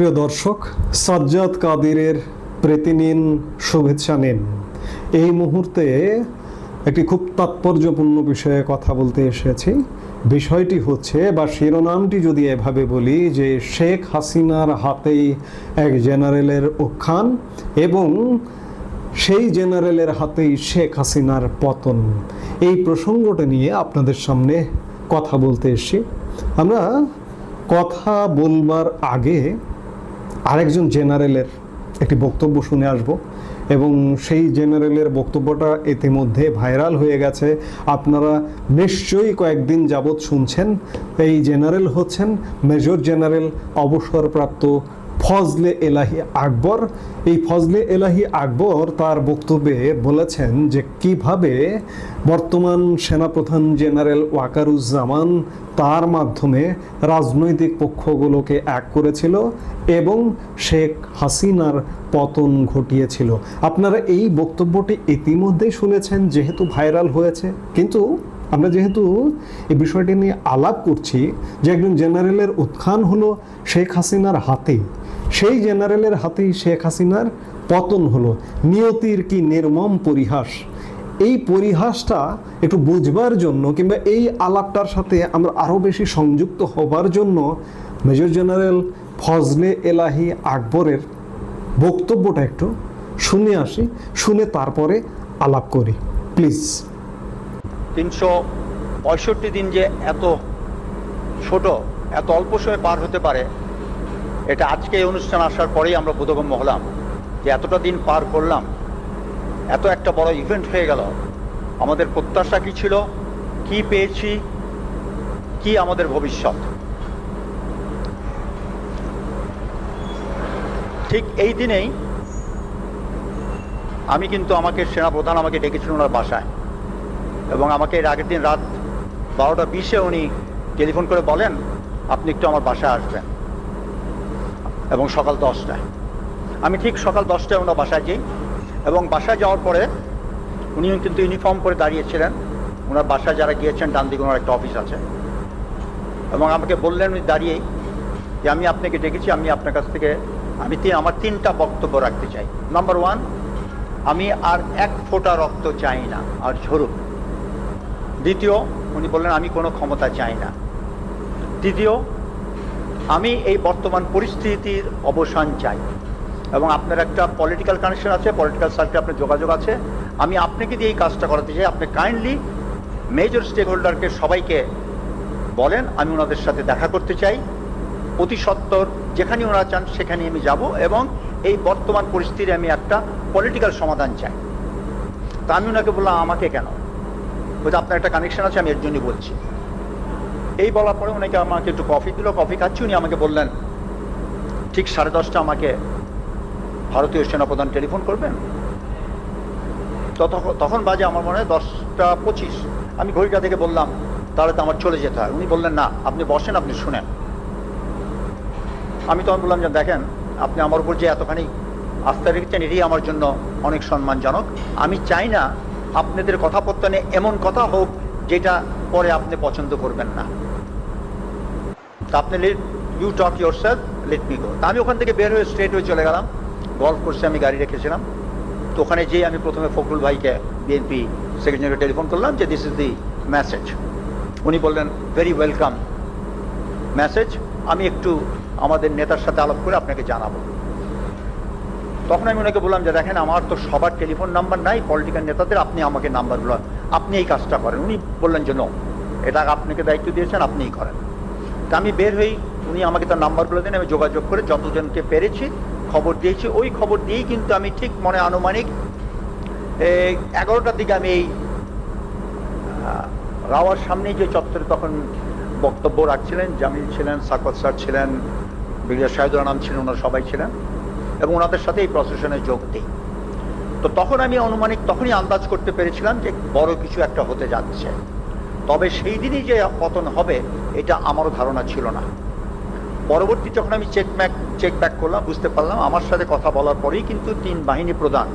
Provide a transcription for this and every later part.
প্রিয় দর্শক, সাজ্জাদ কাদিরের প্রীতি নিন, শুভেচ্ছা নিন। এই মুহূর্তে একটি খুব তাৎপর্যপূর্ণ বিষয়ে কথা বলতে এসেছি। বিষয়টি হচ্ছে, বা শিরোনামটি যদি এভাবে বলি, যে শেখ হাসিনার হাতেই এক জেনারেলের উত্থান এবং সেই জেনারেলের হাতেই শেখ হাসিনার পতন। এই প্রসঙ্গটা নিয়ে আপনাদের সামনে কথা বলতে এসেছি। আমরা কথা বলবার আগে আরেকজন জেনারেলের একটি বক্তব্য শুনে আসব। এবং সেই জেনারেলের বক্তব্যটা ইতিমধ্যে ভাইরাল হয়ে গেছে। আপনারা নিশ্চয়ই কয়েকদিন যাবৎ শুনছেন, এই জেনারেল হচ্ছেন মেজর জেনারেল অবসরপ্রাপ্ত ফজলে এলাহি আকবর। এই ফজলে এলাহি আকবর তার বক্তব্যে বলেছেন যে কীভাবে বর্তমান সেনাপ্রধান জেনারেল ওয়াকারুজ্জামান তার মাধ্যমে রাজনৈতিক পক্ষগুলোকে এক করেছিল এবং শেখ হাসিনার পতন ঘটিয়েছিল। আপনারা এই বক্তব্যটি ইতিমধ্যেই শুনেছেন, যেহেতু ভাইরাল হয়েছে। কিন্তু আমরা যেহেতু এই বিষয়টি নিয়ে আলাপ করছি, যে একজন জেনারেলের উত্থান হলো শেখ হাসিনার হাতেই। সেই জেনারেলের হাতেই শেখ হাসিনার পতন হলো। নিয়তির কি নির্মম পরিহাস? এই পরিহাসটা একটু বুঝবার জন্য কিংবা এই আলাপটার সাথে আমরা আরও বেশি সংযুক্ত হবার জন্য মেজর জেনারেল ফজলে এলাহি আকবরের বক্তব্যটা একটু শুনে আসি, শুনে তারপরে আলাপ করি। প্লিজ। তিনশো পঁয়ষট্টি দিন যে এত ছোট এত অল্প সময় পার হতে পারে এটা আজকে এই অনুষ্ঠান আসার পরেই আমরা বোধগম্য হলাম যে এতটা দিন পার করলাম, এত একটা বড় ইভেন্ট হয়ে গেল। আমাদের প্রত্যাশা কি ছিল? কি পেয়েছি? কি আমাদের ভবিষ্যৎ? ঠিক এই দিনেই আমি কিন্তু আমাকে সেনাপ্রধান আমাকে ডেকেছিলেন ওনার বাসায়। এবং আমাকে এর আগের দিন রাত বারোটা বিশে উনি টেলিফোন করে বলেন, আপনি একটু আমার বাসায় আসবেন। এবং সকাল দশটায়। আমি ঠিক সকাল দশটায় ওনার বাসায় যাই এবং বাসায় যাওয়ার পরে উনি কিন্তু ইউনিফর্ম পরে দাঁড়িয়েছিলেন। ওনার বাসায় যারা গিয়েছেন, ডান দিকে ওনার একটা অফিস আছে। এবং আমাকে বললেন উনি দাঁড়িয়েই যে, আমি আপনাকে ডেকেছি, আমি আপনার কাছ থেকে, আমি আমার তিনটা বক্তব্য রাখতে চাই। নাম্বার ওয়ান আমি আর এক ফোঁটা রক্ত চাই না, আর ঝরুক। দ্বিতীয়, উনি বললেন, আমি কোনো ক্ষমতা চাই না। তৃতীয় আমি এই বর্তমান পরিস্থিতির অবসান চাই। এবং আপনার একটা পলিটিক্যাল কানেকশন আছে পলিটিক্যাল সার্কেলে আপনার যোগাযোগ আছে। আমি আপনাকে দিয়ে এই কাজটা করাতে চাই। আপনি কাইন্ডলি মেজর স্টেক হোল্ডারকে সবাইকে বলেন, আমি ওনাদের সাথে দেখা করতে চাই। অতি সত্বর যেখানে ওনারা চান সেখানে আমি যাব এবং এই বর্তমান পরিস্থিতির আমি একটা পলিটিক্যাল সমাধান চাই। তা আমি ওনাকে বললাম, আমাকে কেন? বলছে, আপনার একটা কানেকশন আছে, আমি এর জন্যই বলছি। এই বলার পরে ওনাকে আমাকে একটু কফি দিল কফি খাচ্ছি। উনি আমাকে বললেন, ঠিক সাড়ে দশটা আমাকে ভারতীয় সেনাপ্রধান টেলিফোন করবেন? তখন বাজে আমার মনে হয় দশটা পঁচিশ। আমি ঘড়িটা থেকে বললাম, তাহলে তো আমার চলে যেতে হয়। উনি বললেন, না, আপনি বসেন, আপনি শুনেন। আমি তখন বললাম যে, দেখেন, আপনি আমার উপর যে এতখানি আস্থা রেখেছেন এটি আমার জন্য অনেক সম্মানজনক। আমি চাই না আপনাদের কথাপত্তনে এমন কথা হোক, যেটা পরে আপনি পছন্দ করবেন না। তা আপনি you talk yourself let me go আমি ওখান থেকে বের হয়ে স্ট্রেট হয়ে চলে গেলাম। গল্ফ কোর্সে আমি গাড়ি রেখেছিলাম। তো ওখানে যেয়ে আমি প্রথমে ফখরুল ভাইকে বিএনপি সেক্রেটারিকে টেলিফোন করলাম যে দিস ইজ দি মেসেজ উনি বললেন ভেরি ওয়েলকাম মেসেজ আমি একটু আমাদের নেতার সাথে আলাপ করে আপনাকে জানাব। তখন আমি ওনাকে বললাম যে, দেখেন, আমার তো সবার টেলিফোন নাম্বার নাই পলিটিক্যাল নেতাদের, আপনি আমাকে নাম্বার নাম্বারগুলো আপনি এই কাজটা করেন। উনি বললেন যে নো এটা আপনাকে দায়িত্ব দিয়েছেন, আপনিই করেন। তা আমি বের হই, উনি আমাকে তার নাম্বারগুলো দেন, আমি যোগাযোগ করে যতজনকে পেরেছি খবর দিয়েছি। ওই খবর দিয়েই কিন্তু আমি ঠিক মনে আনুমানিক এগারোটার দিকে আমি এই রাওয়ার সামনে যে চত্বরে তখন বক্তব্য রাখছিলেন, জামিল ছিলেন, সাকত স্যার ছিলেন, ব্রিগেডিয়ার শাহিদুল আনাম ছিলেন, ওনারা সবাই ছিলেন, এবং ওনাদের সাথে এই প্রসেশনে যোগ দিই। তো তখন আমি আনুমানিক তখনই আন্দাজ করতে পেরেছিলাম যে বড় কিছু একটা হতে যাচ্ছে। তবে সেই দিনই যে পতন হবে, এটা আমারও ধারণা ছিল না। পরবর্তী যখন আমি চেক ব্যাক চেক ব্যাক করলাম, বুঝতে পারলাম আমার সাথে কথা বলার পরেই কিন্তু তিন বাহিনী প্রধান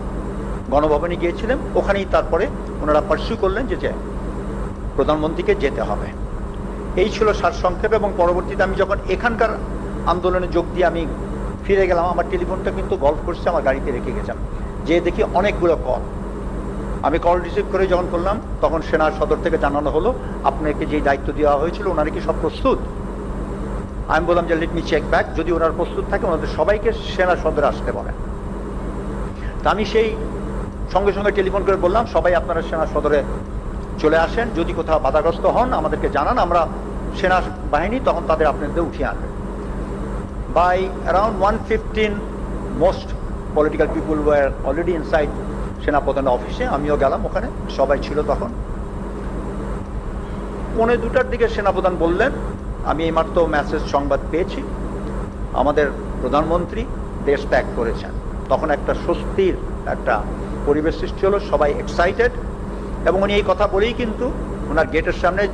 গণভবনে গিয়েছিলেন। ওখানেই তারপরে ওনারা পার্সিউ করলেন যে প্রধানমন্ত্রীকে যেতে হবে। এই ছিল সারসংক্ষেপ এবং পরবর্তীতে আমি যখন এখানকার আন্দোলনে যোগ দিয়ে আমি ফিরে গেলাম, আমার টেলিফোনটা কিন্তু গল্ফ করছে, আমার গাড়িতে রেখে গেছেন যে দেখি অনেকগুলো কল আমি কল রিসিভ করে যখন করলাম, তখন সেনা সদর থেকে জানানো হলো, আপনাকে যে দায়িত্ব দেওয়া হয়েছিল, ওনারা কি সব প্রস্তুত? আমি বললাম যে লেট মি চেক ব্যাক যদি ওনার প্রস্তুত থাকে, ওনাদের সবাইকে সেনা সদরে আসতে বলেন। তা আমি সেই সঙ্গে সঙ্গে টেলিফোন করে বললাম, সবাই আপনারা সেনা সদরে চলে আসেন। যদি কোথাও বাধাগ্রস্ত হন, আমাদেরকে জানান, আমরা সেনা বাহিনী তখন তাদের আপনাদের উঠিয়ে আনবে। By around one fifteen most political people were already সেনাপ্রধান অফিসে, আমিও গেলাম ওখানে, সবাই ছিল তখন। পৌনে দুটার দিকে সেনাপ্রধান বললেন, আমি এইমাত্র মেসেজ সংবাদ পেয়েছি। আমাদের প্রধানমন্ত্রী দেশ ত্যাগ করেছেন। তখন একটা স্বস্তির একটা পরিবেশ সৃষ্টি হলো, সবাই এক্সাইটেড এবং উনি এই কথা বলেই কিন্তু ওনার গেটের সামনে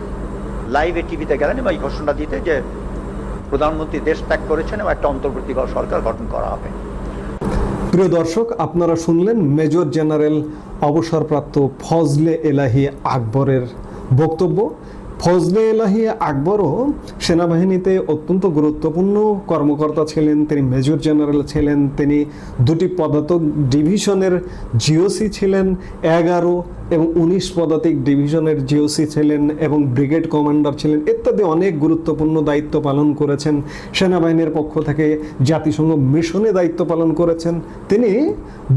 লাইভে টিভিতে গেলেন এবং এই ঘোষণা দিতে যে প্রধানমন্ত্রী দেশ ত্যাগ করেছেন এবং একটা অন্তর্বর্তী সরকার গঠন করা হবে। প্রিয় দর্শক, আপনারা শুনলেন মেজর জেনারেল অবসরপ্রাপ্ত ফজলে এলাহি আকবরের বক্তব্য। ফজলে এলাহি আকবরও সেনাবাহিনীতে অত্যন্ত গুরুত্বপূর্ণ কর্মকর্তা ছিলেন, তিনি মেজর জেনারেল ছিলেন, তিনি দুটি পদাতক ডিভিশনের জিওসি ছিলেন, এগারো এবং উনিশ পদাতিক ডিভিশনের জিওসি ছিলেন এবং ব্রিগেড কমান্ডার ছিলেন, ইত্যাদি অনেক গুরুত্বপূর্ণ দায়িত্ব পালন করেছেন। সেনাবাহিনীর পক্ষ থেকে জাতিসংঘ মিশনে দায়িত্ব পালন করেছেন। তিনি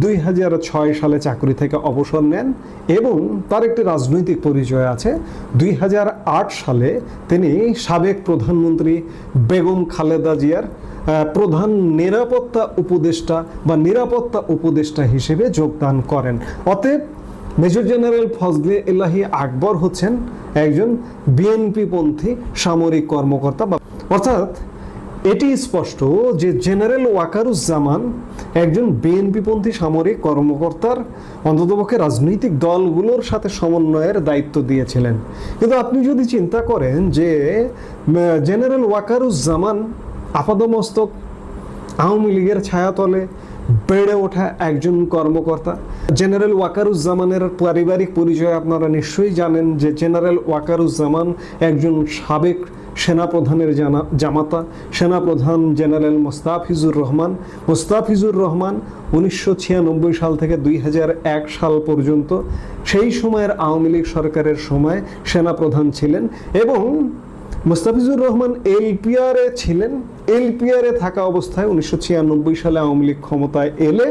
দুই হাজার ছয় সালে চাকরি থেকে অবসর নেন এবং তার একটি রাজনৈতিক পরিচয় আছে। দুই হাজার আট সালে তিনি সাবেক প্রধানমন্ত্রী বেগম খালেদা জিয়ার প্রধান নিরাপত্তা উপদেষ্টা বা নিরাপত্তা উপদেষ্টা হিসেবে যোগদান করেন। অতএব মেজর জেনারেল ফজলে এলাহি আকবর হচ্ছেন একজন বিএনপি পন্থী সামরিক কর্মকর্তা বা অর্থাৎ এটি স্পষ্ট যে জেনারেল ওয়াকারুজ্জামান একজন বিএনপিপন্থী সামরিক কর্মকর্তার অন্ততপক্ষে রাজনৈতিক দলগুলোর সাথে সমন্বয়ের দায়িত্ব দিয়েছিলেন। কিন্তু আপনি যদি চিন্তা করেন যে জেনারেল ওয়াকারুজ্জামান আপাদমস্তক, আওয়ামী লীগের ছায়াতলে বেড়ে ওঠা একজন কর্মকর্তা জেনারেল ওয়াকারুজ্জামানের পারিবারিক পরিচয় আপনারা নিশ্চয়ই জানেন যে জেনারেল ওয়াকারুজ্জামান একজন সাবেক সেনাপ্রধানের জানা জামাতা, সেনাপ্রধান জেনারেল মোস্তাফিজুর রহমান। মোস্তাফিজুর রহমান উনিশশো ছিয়ানব্বই সাল থেকে দুই হাজার এক সাল পর্যন্ত সেই সময়ের আওয়ামী লীগ সরকারের সময় সেনাপ্রধান ছিলেন এবং মোস্তাফিজুর রহমান এলপিআরে ছিলেন। এলপিআরে থাকা অবস্থায় উনিশশো ছিয়ানব্বই সালে আওয়ামী লীগ ক্ষমতায় এলে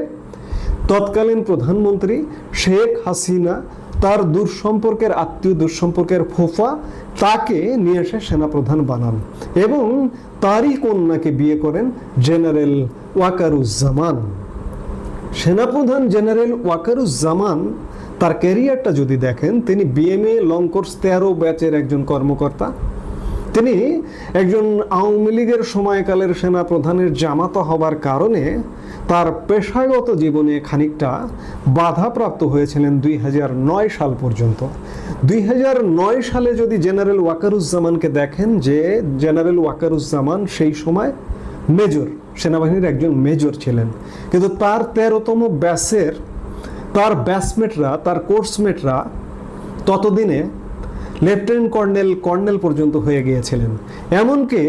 তৎকালীন প্রধানমন্ত্রী শেখ হাসিনা তার দুঃসম্পর্কের আত্মীয়, দুঃসম্পর্কের ফোফা তাকে নিয়ে এসে সেনাপ্রধান বানান এবং তারই কন্যাকে বিয়ে করেন জেনারেল ওয়াকারুজ্জামান। সেনাপ্রধান জেনারেল ওয়াকারুজ্জামান তার ক্যারিয়ারটা যদি দেখেন, তিনি বিএমএ লং কোর্স তেরো ব্যাচের একজন কর্মকর্তা। তিনি একজন আওয়ামী লীগের সময়কালের সেনা প্রধানের জামাতা হবার কারণে তার পেশাগত জীবনে খানিকটা বাধাপ্রাপ্ত হয়েছিলেন দুই হাজার নয় সাল পর্যন্ত। দুই হাজার নয় সালে যদি জেনারেল ওয়াকারুজ্জামানকে দেখেন যে জেনারেল ওয়াকারুজ্জামান সেই সময় মেজর, সেনাবাহিনীর একজন মেজর ছিলেন। কিন্তু তার তেরোতম ব্যাসের তার ব্যাসমেটরা তার কোর্সমেটরা ততদিনে লেফটেন্যান্ট কর্নেল কর্নেল পর্যন্ত হয়ে গিয়েছিলেন। এমনকি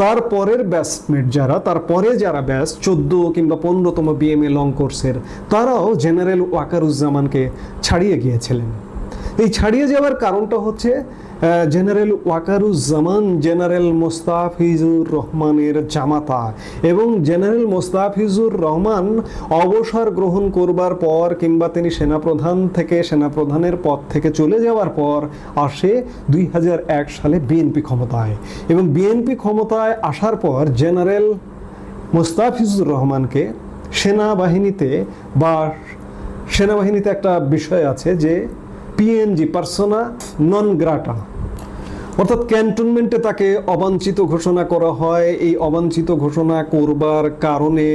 তার পরের ব্যাচমেট যারা, তার পরে যারা ব্যাচ চোদ্দ কিংবা পনেরোতম বিএমএ লং কোর্সের তারাও জেনারেল ওয়াকারুজ্জামানকে ছাড়িয়ে গিয়েছিলেন। এই ছাড়িয়ে যাওয়ার কারণটা হচ্ছে জেনারেল ওয়াকারুজ্জামান, জেনারেল মোস্তাফিজুর রহমানের জামাতা এবং জেনারেল মোস্তাফিজুর রহমান অবসর গ্রহণ করবার পর কিংবা তিনি সেনাপ্রধান থেকে সেনাপ্রধানের পদ থেকে চলে যাওয়ার পর আসে দুই হাজার এক সালে বিএনপি ক্ষমতায় এবং বিএনপি ক্ষমতায় আসার পর জেনারেল মোস্তাফিজুর রহমানকে সেনাবাহিনীতে বা সেনাবাহিনীতে একটা বিষয় আছে যে পিএনজি পার্সোনা নন গ্রাটা অর্থাৎ ক্যান্টনমেন্টে তাকে অবাঞ্ছিত ঘোষণা করা হয়। এই অবাঞ্ছিত ঘোষণা করবার কারণে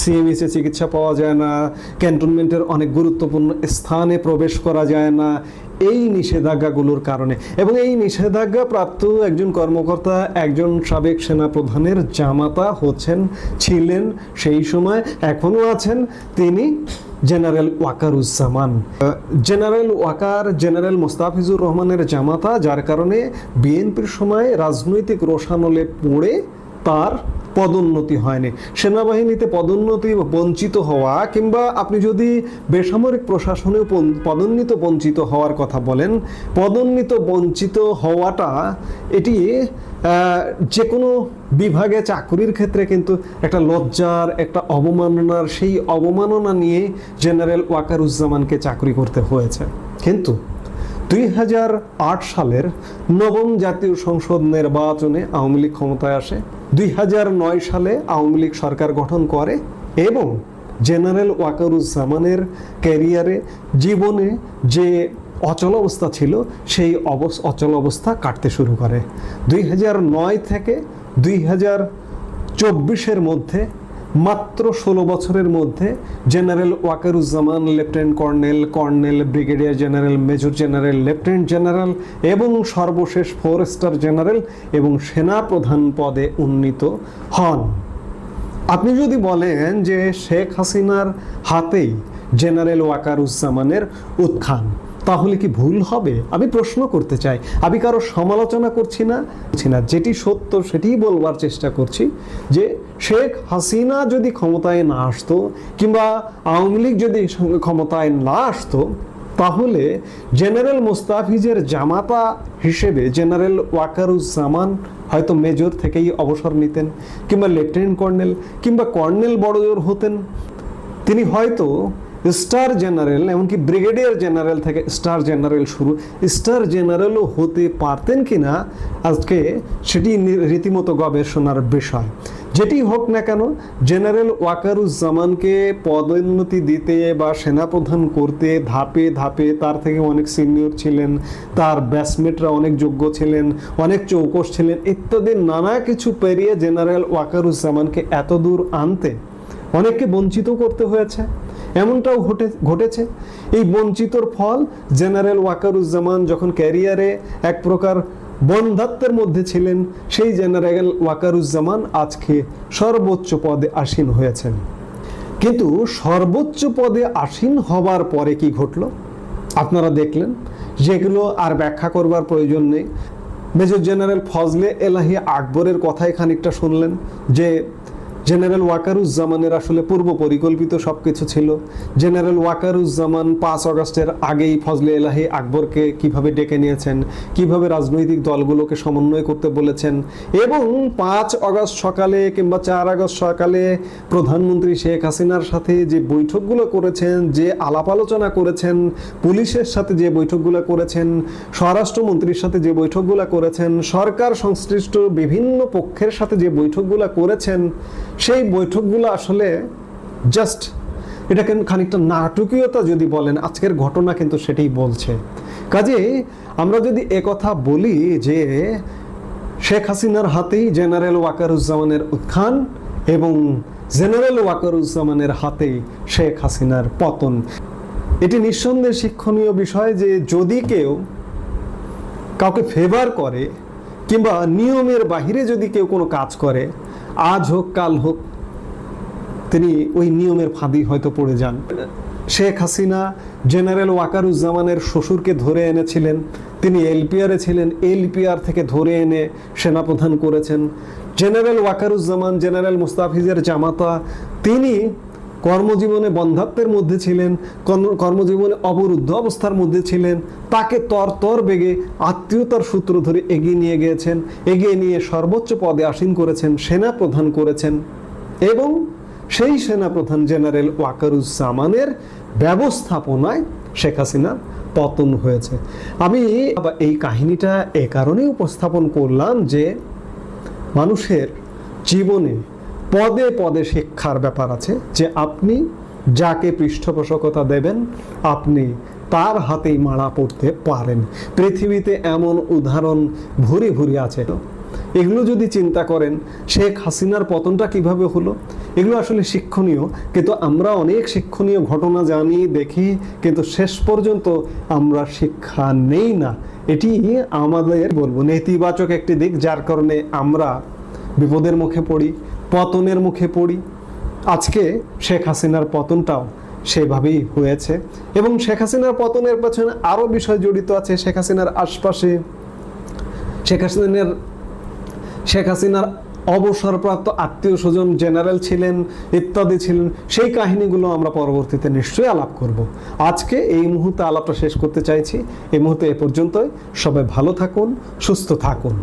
সিএমএসে চিকিৎসা পাওয়া যায় না। ক্যান্টনমেন্টের অনেক গুরুত্বপূর্ণ স্থানে প্রবেশ করা যায় না। এই নিষেধাজ্ঞাগুলোর কারণে। এবং এই নিষেধাজ্ঞা প্রাপ্ত একজন কর্মকর্তা, একজন সাবেক সেনাপ্রধানের জামাতা হচ্ছেন, ছিলেন সেই সময়, এখনও আছেন তিনি general Wakeruzzaman. General Waker general Mostafizur রহমানের জামাতা, যার কারণে বিএনপির সময় রাজনৈতিক রোষানলে পড়ে তার পদোন্নতি হয়নি। সেনাবাহিনীতে পদোন্নতি বঞ্চিত হওয়া কিংবা আপনি যদি বেসামরিক প্রশাসনেও পন- পদোন্নীত বঞ্চিত হওয়ার কথা বলেন, পদোন্নীত বঞ্চিত হওয়াটা এটি যে কোনো বিভাগে চাকরির ক্ষেত্রে কিন্তু একটা লজ্জার, একটা অবমাননার, সেই অবমাননা নিয়ে জেনারেল ওয়াকারুজ্জামানকে চাকরি করতে হয়েছে। কিন্তু দুই হাজার আট সালের নবম জাতীয় সংসদ নির্বাচনে আওয়ামী লীগ ক্ষমতায় আসে, দুই হাজার নয় সালে আওয়ামী লীগ সরকার গঠন করে এবং জেনারেল ওয়াকারুজ্জামানের ক্যারিয়ারে জীবনে যে অচল অবস্থা ছিল, সেই অবস, অচল অবস্থা কাটতে শুরু করে। দুই হাজার নয় থেকে দুই হাজার চব্বিশের মধ্যে মাত্র ষোলো বছরের মধ্যে general Wakeruzzaman, lieutenant colonel colonel brigadier general, major general, lieutenant general এবং সর্বশেষ ফোর স্টার জেনারেল এবং সেনাপ্রধান পদে উন্নীত হন। আপনি যদি বলেন যে শেখ হাসিনার হাতেই জেনারেল ওয়াকারুজ্জামানের উত্থান তাহলে কি ভুল হবে? আমি প্রশ্ন করতে চাই। আমি কারও সমালোচনা করছি না না। যেটি সত্য, সেটিই বলবার চেষ্টা করছি যে শেখ হাসিনা যদি ক্ষমতায় না আসতো কিংবা আওয়ামী লীগ যদি ক্ষমতায় না আসতো, তাহলে জেনারেল মোস্তাফিজের জামাতা হিসেবে জেনারেল ওয়াকারুজ্জামান হয়তো মেজর থেকেই অবসর নিতেন কিংবা লেফটেন্যান্ট কর্নেল কিংবা কর্নেল বড়জোর হতেন। তিনি হয়তো স্টার জেনারেল, এমনকি ব্রিগেডিয়ার জেনারেল থেকে স্টার জেনারেল শুরু। স্টার জেনারেলও হতে পারতেন কিনা? আজকে সেটি রীতিমতো গবেষণার বিষয়। যেটি হোক না কেন, জেনারেল ওয়াকারুজ্জামানকে পদোন্নতি দিতে বা সেনাপ্রধান করতে ধাপে ধাপে তার থেকে অনেক সিনিয়র ছিলেন, তার ব্যাসমেটরা অনেক যোগ্য ছিলেন, অনেক চৌকস ছিলেন, ইত্যাদি নানা কিছু পেরিয়ে জেনারেল ওয়াকারুজ্জামানকে এত দূর আনতে অনেককে বঞ্চিত করতে হয়েছে। এমনটাও ঘটে, ঘটেছে। এই বঞ্চিতর ফল জেনারেল ওয়াকারুজ্জামান যখন ক্যারিয়ারে এক প্রকার বন্ধাত্বের মধ্যে ছিলেন, সেই জেনারেল ওয়াকারুজ্জামান আজকে সর্বোচ্চ পদে আসীন হয়েছেন। কিন্তু সর্বোচ্চ পদে আসীন হবার পরে কি ঘটলো? আপনারা দেখলেন, যেগুলো আর ব্যাখ্যা করবার প্রয়োজন নেই। মেজর জেনারেল ফজলে এলাহি আকবরের কথাই খানিকটা শুনলেন, যে জেনারেল ওয়াকারুজ্জামানের আসলে পূর্ব পরিকল্পিত সব কিছু ছিল। জেনারেল ওয়াকারুজ্জামান পাঁচ আগস্টের আগেই ফজলে এলাহি আকবরকে কীভাবে ডেকে নিয়েছেন, কীভাবে রাজনৈতিক দলগুলোকে সমন্বয় করতে বলেছেন এবং পাঁচ আগস্ট সকালে কিংবা চার আগস্ট সকালে প্রধানমন্ত্রী শেখ হাসিনার সাথে যে বৈঠকগুলো করেছেন, যে আলাপ আলোচনা করেছেন, পুলিশের সাথে যে বৈঠকগুলো করেছেন, স্বরাষ্ট্রমন্ত্রীর সাথে যে বৈঠকগুলো করেছেন, সরকার সংশ্লিষ্ট বিভিন্ন পক্ষের সাথে যে বৈঠকগুলো করেছেন সেই বৈঠকগুলো আসলে জাস্ট এটা খানিকটা নাটকীয়তা যদি বলেন, আজকের ঘটনা কিন্তু সেটাই বলছে। কাজে আমরা যদি একথা বলি যে শেখ হাসিনার হাতেই জেনারেল ওয়াকারুজ্জামানের উত্থান এবং জেনারেল ওয়াকারুজ্জামানের হাতেই শেখ হাসিনার পতন। এটি নিঃসন্দেহে শিক্ষণীয় বিষয় যে যদি কেউ কাউকে ফেভার করে কিংবা নিয়মের বাহিরে যদি কেউ কোনো কাজ করে আজ হোক, কাল হোক, তিনি ওই নিয়মের ফাঁদি হয়তো পড়ে যান। শেখ হাসিনা জেনারেল ওয়াকারুজ্জামানের শ্বশুরকে ধরে এনেছিলেন, তিনি এলপিআরে ছিলেন, এলপিআর থেকে ধরে এনে সেনাপ্রধান করেছেন। জেনারেল ওয়াকারুজ্জামান, জেনারেল মুস্তাফিজের জামাতা, তিনি কর্মজীবনে বন্ধাত্বের মধ্যে ছিলেন কর্মজীবনে অবরুদ্ধ অবস্থার মধ্যে ছিলেন, তাকে তর তর বেগে আত্মীয়তার সূত্র ধরে এগিয়ে নিয়ে গিয়েছেন, এগিয়ে নিয়ে সর্বোচ্চ পদে আসীন করেছেন, সেনা প্রধান করেছেন এবং সেই সেনাপ্রধান জেনারেল ওয়াকারুজ্জামানের ব্যবস্থাপনায় শেখ হাসিনার পতন হয়েছে। আমি এই কাহিনীটা এ কারণেই উপস্থাপন করলাম যে মানুষের জীবনে পদে পদে শিক্ষার ব্যাপার আছে যে আপনি যাকে পৃষ্ঠপোষকতা দেবেন, আপনি তার হাতেই মারা পড়তে পারেন। পৃথিবীতে এমন উদাহরণ ভুরি ভুরি আছে। এগুলো যদি চিন্তা করেন, শেখ হাসিনার পতনটা কীভাবে হলো? এগুলো আসলে শিক্ষণীয়, কিন্তু আমরা অনেক শিক্ষণীয় ঘটনা জানি, দেখি, কিন্তু শেষ পর্যন্ত আমরা শিক্ষা নেই না। এটি আমাদের, বলব, নেতিবাচক একটি দিক, যার কারণে আমরা বিপদের মুখে পড়ি, পতনের মুখে পড়ি। আজকে শেখ হাসিনার পতনটাও সেভাবেই হয়েছে এবং শেখ হাসিনার পতনের পেছনে আরও বিষয় জড়িত আছে, শেখ হাসিনার আশপাশে। শেখ হাসিনার শেখ হাসিনার অবসরপ্রাপ্ত আত্মীয় স্বজন জেনারেল ছিলেন, ইত্যাদি ছিলেন, সেই কাহিনীগুলো আমরা পরবর্তীতে নিশ্চয়ই আলাপ করব। আজকে এই মুহূর্তে আলাপটা শেষ করতে চাইছি। এই মুহূর্তে এ পর্যন্তই। সবাই ভালো থাকুন, সুস্থ থাকুন।